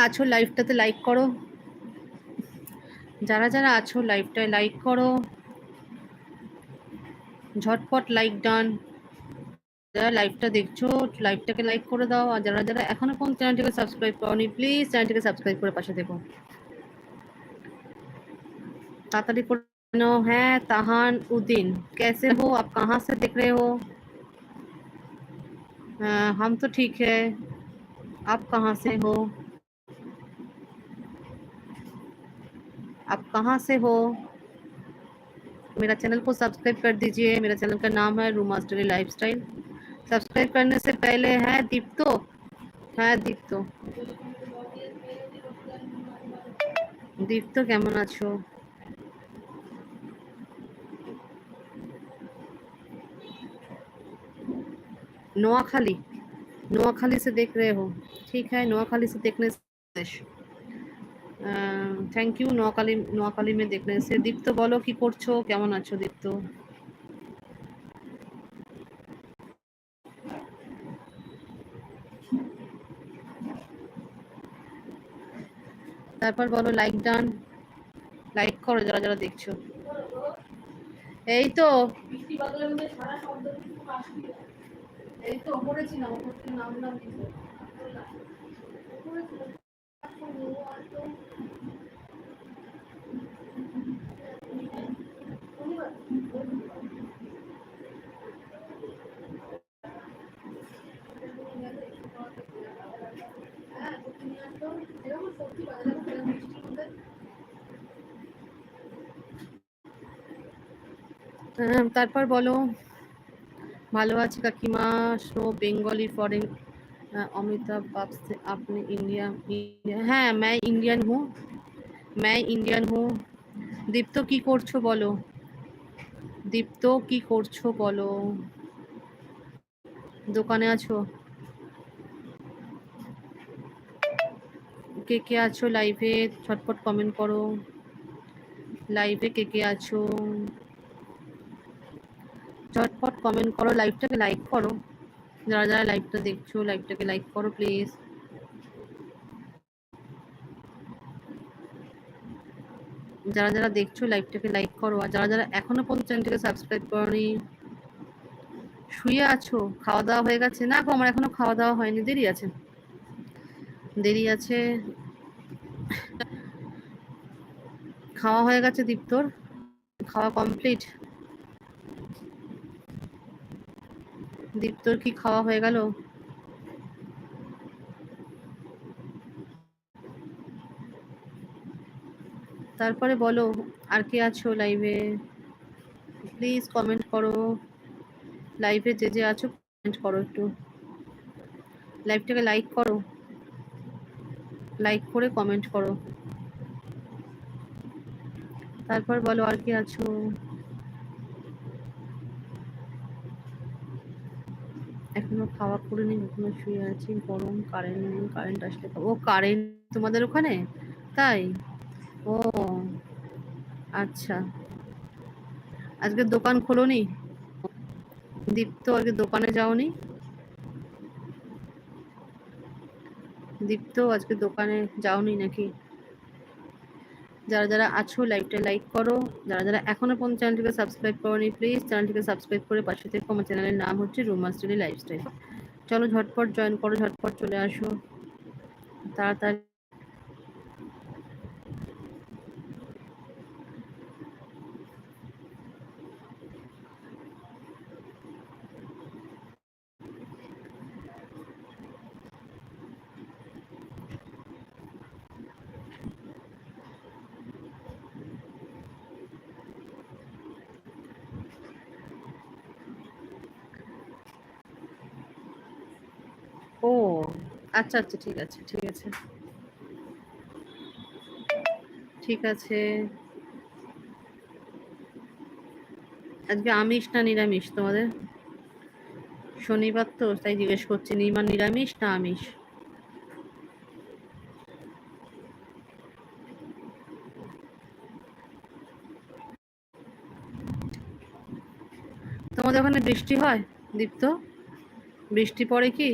আছো লাইভটাতে লাইক করো যারা যারা আছো লাইভটায় লাইক করো ঝটপট লাইক ডান যারা লাইভটা দেখছো লাইভটাকে লাইক করে দাও আর যারা যারা এখনো কোন চ্যানেলটিকে সাবস্ক্রাইব করনি প্লিজ চ্যানেলটিকে সাবস্ক্রাইব করে পাশে দেখো तातड़ी नो है तहान उद्दीन कैसे हो आप कहाँ से दिख रहे हो आ, हम तो ठीक है आप कहाँ से हो आप कहाँ से हो मेरा चैनल को सब्सक्राइब कर दीजिए मेरा चैनल का नाम है Ruma story lifestyle subscribe करने से पहले है दीप्तो है दीप्तो দীপ্ত কেমন আছো नोआखाली नोआखाली से देख रहे हो ठीक है नोआखाली से देखने से থ্যাংক ইউ নোয়াখালী নোয়াখালী মে দেখলে সে দীপ্ত বলো কি করছো কেমন আছো দীপ্ত তারপর বলো লাইক ডান লাইক করো যারা যারা দেখছো এই তো এই তো পড়েছি না ওপর থেকে নামলাম হ্যাঁ, তারপর বলো। ভালো আছি কাকিমা শো বেঙ্গলি ফরেন अमिताभ बाप से आपने इंडिया হ্যাঁ मैं इंडियन हूँ मैं इंडियन हूँ দীপ্ত কি করছো বলো দীপ্ত কি করছো বলো দোকানে আছো কে কে আছো লাইভে ছটপট কমেন্ট করো লাইভে কে কে আছো ঝটপট কমেন্ট করো লাইভটাকে লাইক করো যারা যারা লাইভটা দেখছ লাইভটাকে লাইক করো প্লিজ যারা যারা দেখছ লাইভটাকে লাইক করো, আর যারা যারা এখনও পর্যন্ত চ্যানেলটাকে সাবস্ক্রাইব করনি, শুয়ে আছো খাওয়া দাওয়া হয়ে গেছে? না আমার এখনও খাওয়া দাওয়া হয়নি, দেরি আছে। দেরি আছে। খাওয়া হয়ে গেছে দীপ্তর। খাওয়া কমপ্লিট দীপ্তর কি খাওয়া হয়ে গেল? তারপরে বলো, আর কে আছো লাইভে প্লিজ কমেন্ট করো। লাইভে যে যে আছো কমেন্ট করো একটু। লাইভটাকে লাইক করো। লাইক করে কমেন্ট করো। তারপর বলো, আর কি আছো? এখনও খাওয়া করিনি এখনও শুয়ে আছি, গরম কারেন্ট কারেন্ট আসলে ও কারেন্ট তোমাদের ওখানে? তাই? ও আচ্ছা। আজকে দোকান খোলোনি দীপ্ত আজকে দোকানে যাওনি? দীপ্ত আজকে দোকানে যাওনি নাকি? যারা যারা আছো লাইভটা লাইক করো, যারা যারা এখনও পর্যন্ত চ্যানেলটিকে সাবস্ক্রাইব করোনি প্লিজ চ্যানেলটিকে সাবস্ক্রাইব করে পাশে থেকে। আমার চ্যানেলের নাম হচ্ছে রুমা স্টাডি লাইফস্টাইল। চলো ঝটপট জয়েন করো, ঝটপট চলে আসো। তাড়াতাড়ি ও আচ্ছা আচ্ছা ঠিক আছে ঠিক আছে। ঠিক আছে। আজকে আমিষ না নিরামিষ তোমাদের? শনিবার তো, তাই জিজ্ঞেস করছি, নিমা নিরামিষ না আমিষ? তোমাদের ওখানে বৃষ্টি হয় দীপ্ত? বৃষ্টি পড়ে কি?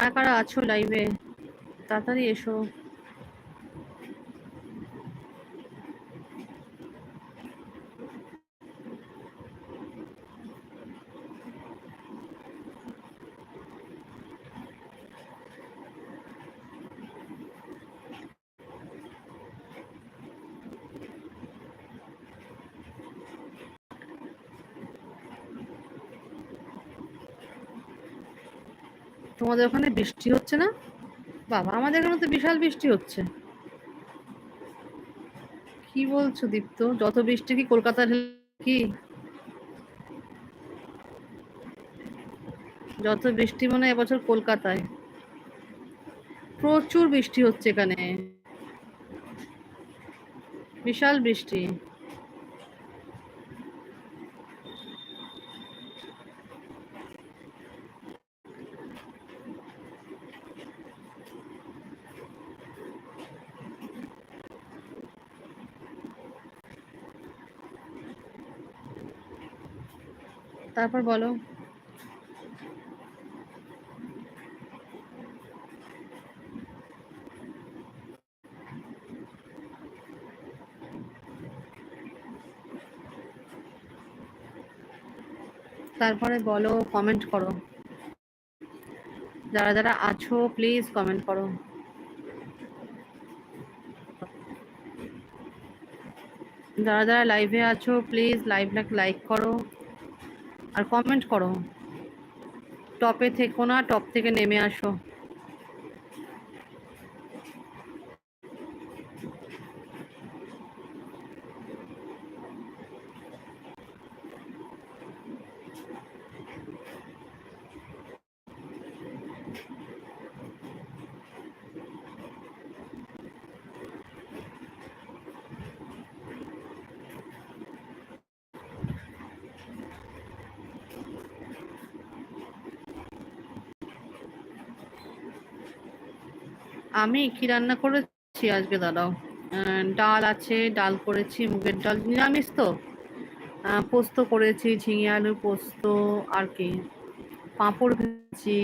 কারা কারা আছো লাইভে তাড়াতাড়ি এসো। তোমাদের ওখানে বৃষ্টি হচ্ছে না? বাবা, আমাদের এখানে তো বিশাল বৃষ্টি হচ্ছে। কি বলছো দীপ্ত? যত বৃষ্টি কি কলকাতার কি? যত বৃষ্টি মনে এবছর কলকাতায়। প্রচুর বৃষ্টি হচ্ছে এখানে। বিশাল বৃষ্টি। তারপর বলো। তারপরে বলো কমেন্ট করো। যারা যারা আছো প্লিজ কমেন্ট করো। যারা যারা লাইভে আছো প্লিজ লাইভটাকে লাইক করো। আর কমেন্ট করো। টপে থেকো না টপ থেকে নেমে আসো। আমি কি রান্না করেছি আজকে দাদাও ডাল আছে, ডাল করেছি, মুগের ডাল, নিরামিষ তো। পোস্ত করেছি, ঝিঙে আলু পোস্ত, আর কি। পাঁপড় ভেজেছি,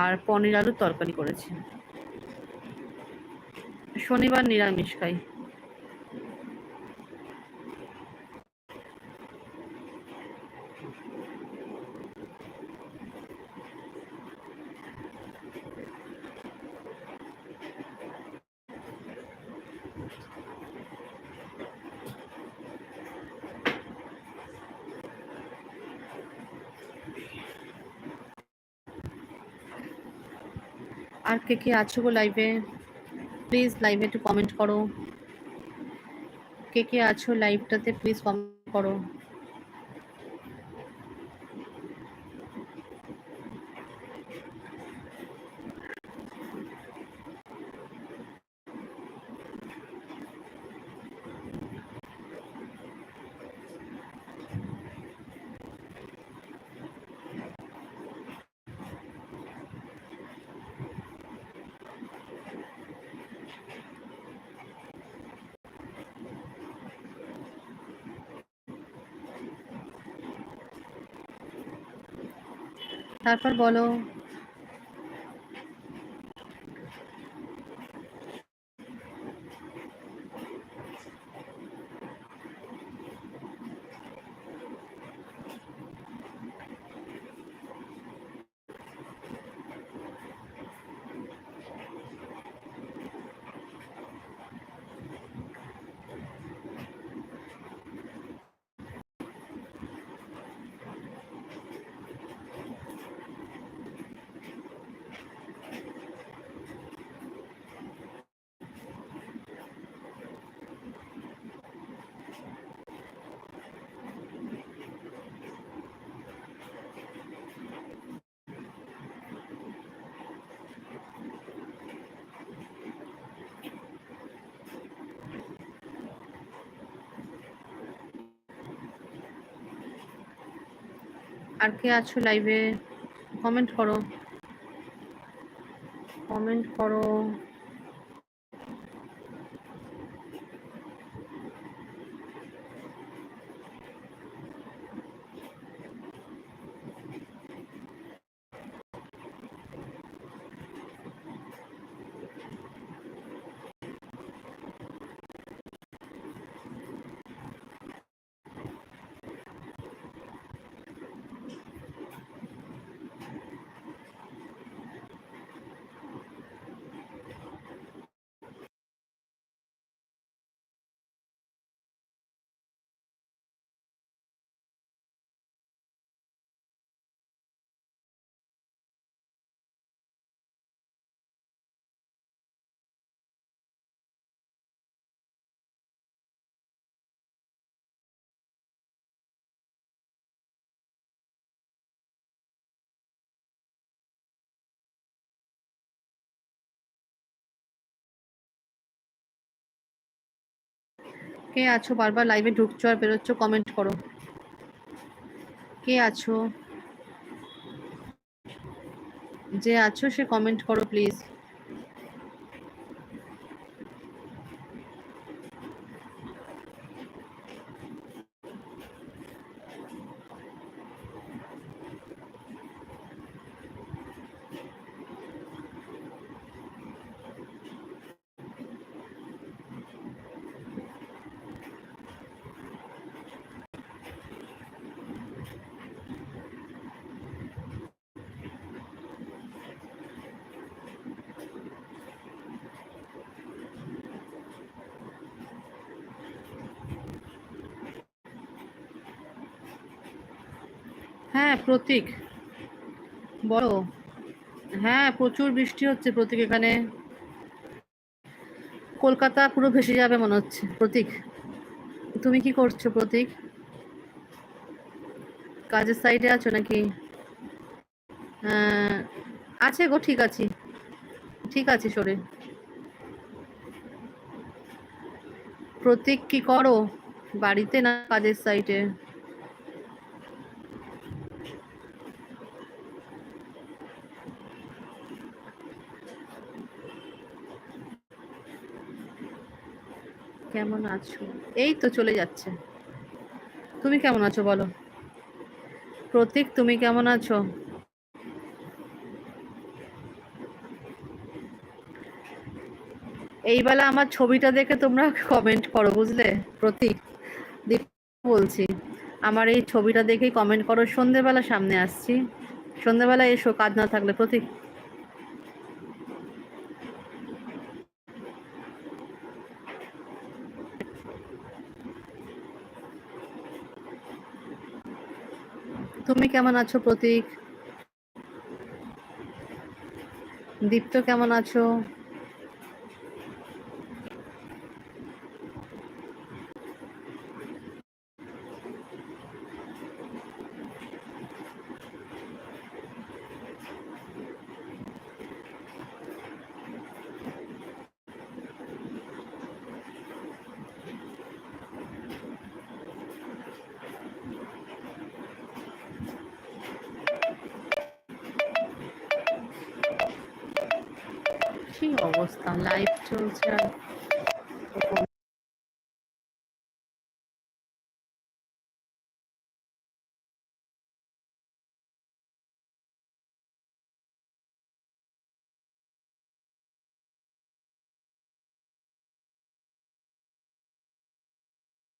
আর পনির আলুর তরকারি করেছি। শনিবার নিরামিষ খাই। আর কে কে আছো গো লাইভে প্লিজ লাইভে একটু কমেন্ট করো। কে কে আছো লাইভটাতে প্লিজ কমেন্ট করো। তারপর বলো। আর কে আছো লাইভে কমেন্ট করো। কমেন্ট করো। কে আছো? বারবার লাইভে ঢুকছো আর বেরোচ্ছ কমেন্ট করো। কে আছো? যে আছো সে কমেন্ট করো প্লিজ হ্যাঁ প্রতীক। বলো। হ্যাঁ প্রচুর বৃষ্টি হচ্ছে প্রতীক এখানে। কলকাতা পুরো ভেসে যাবে মনে হচ্ছে। প্রতীক, তুমি কি করছ প্রতীক? কাজের সাইডে আছো নাকি? আছে গো, ঠিক আছে। ঠিক আছে, সরে। প্রতীক কি করো? বাড়িতে না কাজের সাইটে কেমন আছো? এই তো চলে যাচ্ছে। তুমি কেমন আছো বলো? প্রতীক, তুমি কেমন আছো? এই বেলা আমার ছবিটা দেখে তোমরা কমেন্ট করো, বুঝলে? প্রতীক বলছি। আমার এই ছবিটা দেখেই কমেন্ট করো। সন্ধেবেলা সামনে আসছি। সন্ধেবেলা এসো, কাজ না থাকলে। প্রতীক তুমি কেমন আছো প্রতীক? দীপ্ত কেমন আছো কি অবস্থা লাইভ চলছে আর